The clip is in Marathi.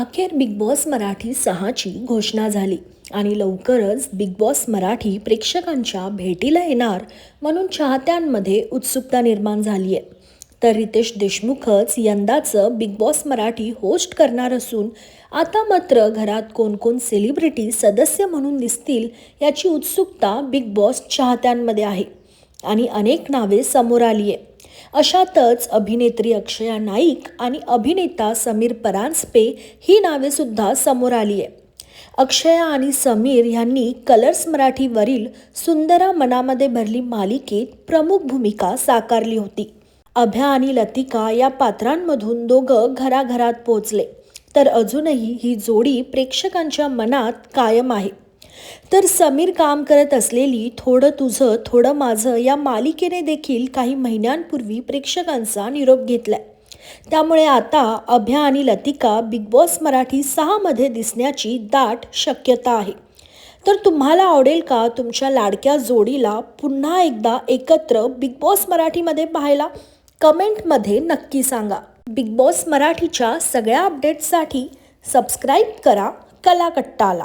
अखेर बिग बॉस मराठी सहाची घोषणा झाली आणि लवकरच बिग बॉस मराठी प्रेक्षकांच्या भेटीला येणार म्हणून चाहत्यांमध्ये उत्सुकता निर्माण झाली आहे. तर रितेश देशमुखच यंदाचं बिग बॉस मराठी होस्ट करणार असून आता मात्र घरात कोण कोण सेलिब्रिटी सदस्य म्हणून दिसतील याची उत्सुकता बिग बॉस चाहत्यांमध्ये आहे. आणि अनेक नावे समोर आली आहे अशातच अभिनेत्री अक्षया नाईक आणि अभिनेता समीर परांजपे ही नावेसुद्धा समोर आली आहे अक्षया आणि समीर यांनी कलर्स मराठीवरील सुंदरा मनामध्ये भरली मालिकेत प्रमुख भूमिका साकारली होती. अभ्या आणि लतिका या पात्रांमधून दोघं घराघरात पोचले. तर अजूनही ही जोडी प्रेक्षकांच्या मनात कायम आहे. तर समीर काम करत असलेली थोडं तुझं थोडं माझं या मालिकेने देखील काही महिन्यांपूर्वी प्रेक्षकांचा निरोप घेतलाय. त्यामुळे आता अभ्या आणि लतिका बिग बॉस मराठी सहामध्ये दिसण्याची दाट शक्यता आहे. तर तुम्हाला आवडेल का तुमच्या लाडक्या जोडीला पुन्हा एकदा एकत्र बिग बॉस मराठीमध्ये पाहायला? कमेंटमध्ये नक्की सांगा. बिग बॉस मराठीच्या सगळ्या अपडेट्ससाठी सबस्क्राईब करा कलाकट्टाला.